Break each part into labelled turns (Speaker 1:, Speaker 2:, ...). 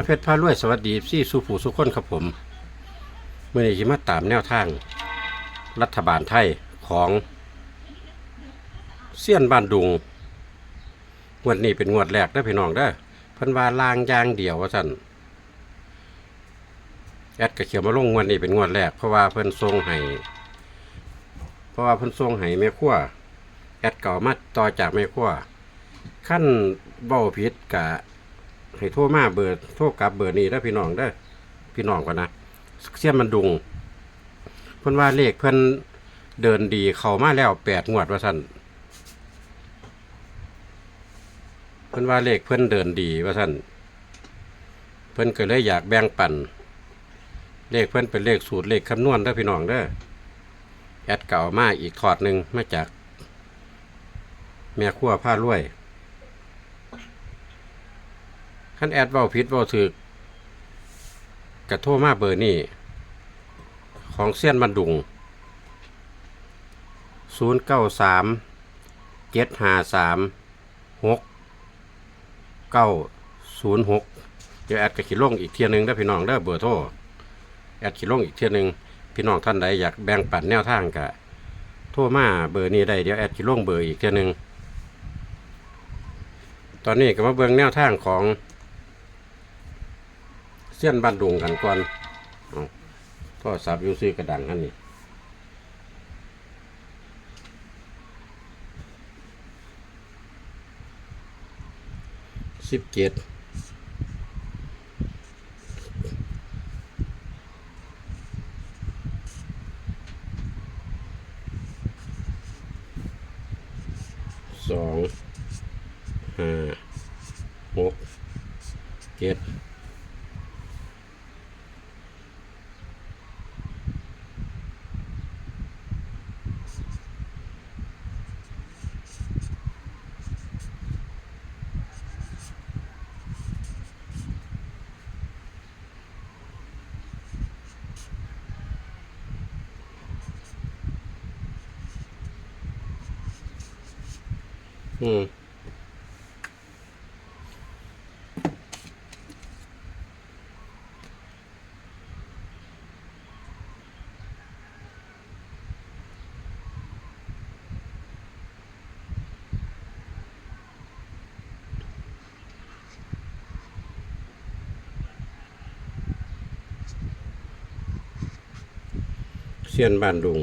Speaker 1: อาเพชรพารวยสวัสดีซี่สุผูสุคนครับผมเมื่อนี้จิมาตามแนวทาง รัฐบาลไทยของเซียนบ้านดุงงวดนี้เป็นงวดแรกเด้พี่น้องเด้พิ่นวาลางยางเดียวว่าซั่นแอดก็เขียวมาลงงวดนี้เป็นงวดแรกเพราะว่าเพิ่นทรงให้เพราะว่าเพิ่นทรงให้แม่ครัวแอดเก่ามาต่อจากแม่ครัวขั้นเบ้าผิดกะ ให้โทรมาเบอร์โทรกลับเบอร์นี้ได้พี่น้องได้พี่น้องก่อนนะเสี้ยนมันดุงเพิ่นว่าเลขเพิ่อนเดินดีเข้ามาแล้วแปดงวดว่าสั่นเพิ่นว่าเลขเพิ่อนเดินดีว่าสั่นเพิ่อนก็เลยอยากแบ่งปันเลขเพิ่อนเป็นเลขสูตรเลขคำนวณได้พี่น้องเด้แอดเก่ามาอีกถอดหนึ่งมาจากแม่ครัวผ้ารวย ขั้นแอดเว้าผิดเว้าถึกกระโทรมาเบอร์นี่ของเซียนบันดุง 0 9 3 7 5 3 6 9 0 6 เดี๋ยวแอดกระขีลงอีกเทียหนึงได้พี่น้องได้เบอร์โทรแอดขีลงอีกเทียหนึงพี่น้องท่านใดอยากแบ่งปันแนวทางกะโทรมาเบอร์นี้ได้เดี๋ยวแอดขีลงเบอร์อีกเทียหนึงตอนนี้ก็มาเบิ่งแนวทางของ เส้ยนบ้านดุงกันก่อนเอาโทรศัพท์อยูซื้อกระดังอันนี้สิบเจ็ดสองห้าหกเจ็ด อืมเสียนบ้านดุง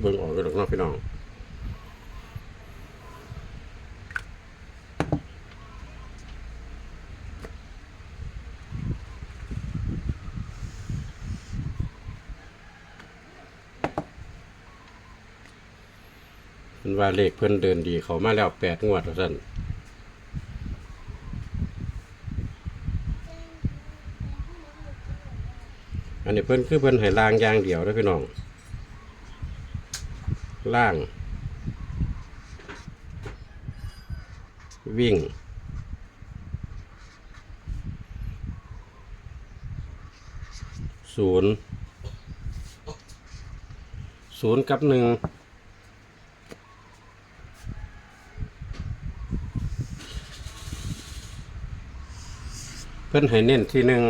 Speaker 1: เบิ่งออกกันหรอกเนาะพี่น้อง นว่าเลขเพิ่นเดินดีเขามาแล้วแปดงวดแล้วสั่นอันนี้เพิ่นคือเพิ่นให้ล่างยางเดียวเด้อพี่น้อง ล่าง วิ่งศูนย์ศูนย์กับหนึ่ง เพิ่นให้เน้นที่หนึ่ง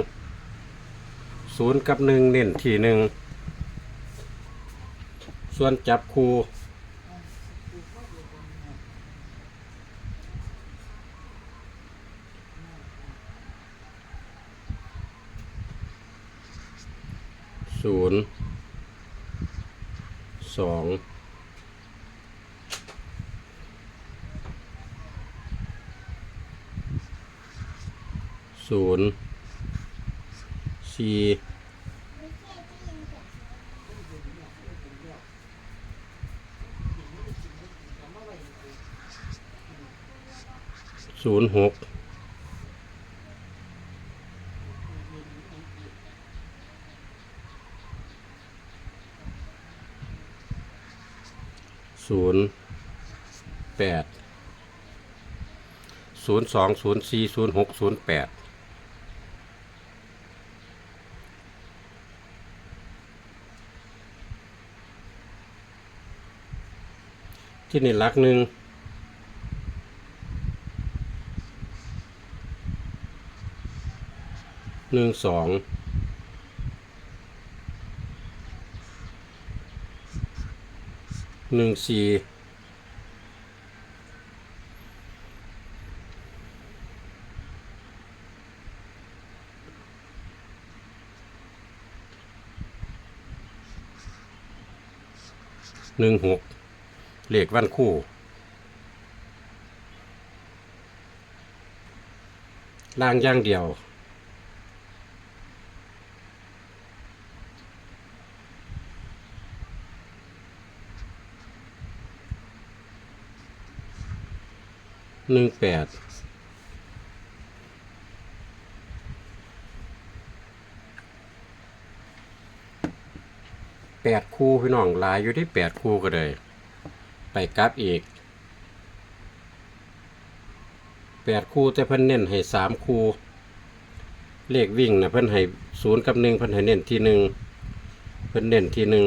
Speaker 1: ศูนย์กับหนึ่งเน้นที่หนึ่งส่วนจับคูศูนย์สอง ศูนย์สี่ศูนย์หกศูนย์แปดศูนย์สองศูนย์สี่ศูนย์หกศูนย์แปด ที่นี่หลักหนึ่งหนึ่งสองหนึ่งสี่หนึ่งหก เลขวันคู่ ล่างย่างเดียว หนึ่งแปดแปดคู่พี่น้องหลายอยู่ที่แปดคู่ก็เลย ไปกลับอีกแปดคู่แต่เพิ่นเน้นให้สามคู่ เลขวิ่งนะเพิ่นให้ศูนย์กับหนึ่งเพิ่นให้เน้นที่หนึ่งเพิ่นเน้นที่หนึ่ง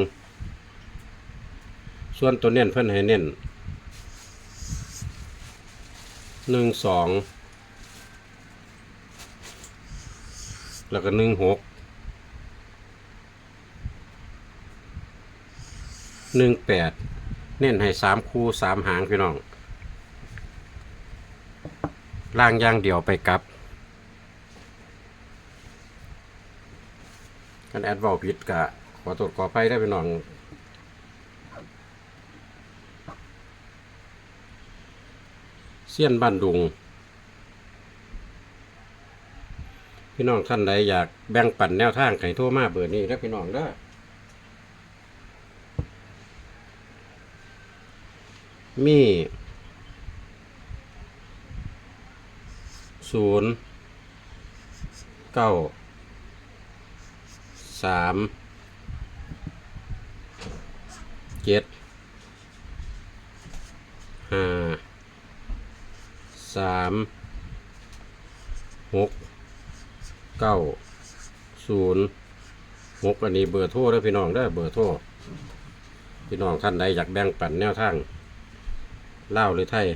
Speaker 1: ส่วนตัวเน้นเพิ่นให้เน้นหนึ่งสองแล้วก็หนึ่งหกหนึ่งแปด เน้นให้สามคู่สามหางพี่น้อง ล่างย่างเดียวไปกลับกันแอดเวาผิดกะขอตรวจขอไปได้พี่น้องเสี้ยนบ้านดุง พี่น้องท่านใดอยากแบ่งปันแนวทางไข่โทรมาเบอร์นี้แล้วพี่น้องเด้อ มีศูนย์เก้าสามเจ็ดห้าสามหกเก้าศูนย์หกอันนี้เบอร์โทรเด้อพี่น้องเด้เบอร์โทรพี่น้องท่านใดอยากแบ่งปันแนวทาง เล่าวหรือไทย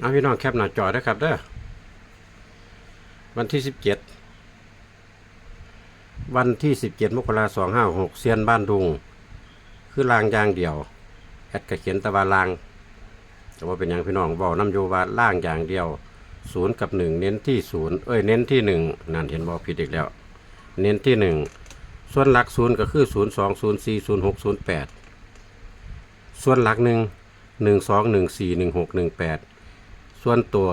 Speaker 1: เอาพี่น้องแคปหน้าจอได้ครับเด้อวันที่สิบเจ็ด วันที่สิบเจ็ดมกราสองห้าหกเซียนบ้านดุง คือลางยางเดียวแอดกระเขียนตะวันลางแต่ว่าเป็นอย่างพี่น้องบอกน้ำโยวาล่างอย่างเดียวศูนย์กับหนึ่งเน้นที่ศูนย์เอ้ยเน้นที่หนึ่งนั่นเห็นบอกผิดอีกแล้ว เน้นที่หนึ่งส่วนหลักศูนย์ก็คือศูนย์สองศูนย์สี่ศูนย์หกศูนย์แปดส่วนหลักหนึ่งหนึ่งสองหนึ่งสี่หนึ่งหกหนึ่งแปดส่วนตัว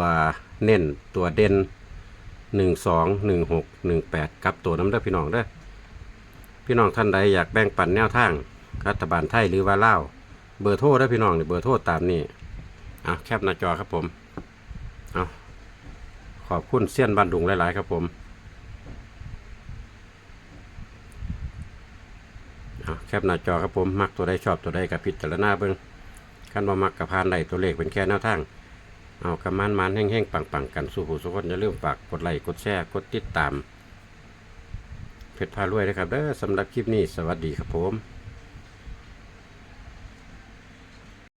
Speaker 1: เน้นตัวเด่น หนึ่งสองหนึ่งหกหนึ่งแปดกับตัวน้ำเด้พี่น้องเด้พี่น้องท่านใดอยากแบ่งปันแนวทางรัฐบาลไทยหรือว่าเล่าเบอร์โทรได้พี่น้องนี่เบอร์โทรตามนี้เอาแคปหน้าจอครับผมเอาขอบคุณเซียนบ้านดุงหลาย ๆ ครับผมเอาแคปหน้าจอครับผม มักตัวใดชอบตัวใดกับพิจารณาเบิ้งขั้นว่ามักกับพานใดตัวเลขเป็นแค่แนวทาง เอากระมันมันแห้งๆปังๆกันสู้ผู้สุขคนอย่าลืมฝากกดไลค์กดแชร์กดติดตามเพชรพารวยนะครับเด้อสำหรับคลิปนี้สวัสดีครับผม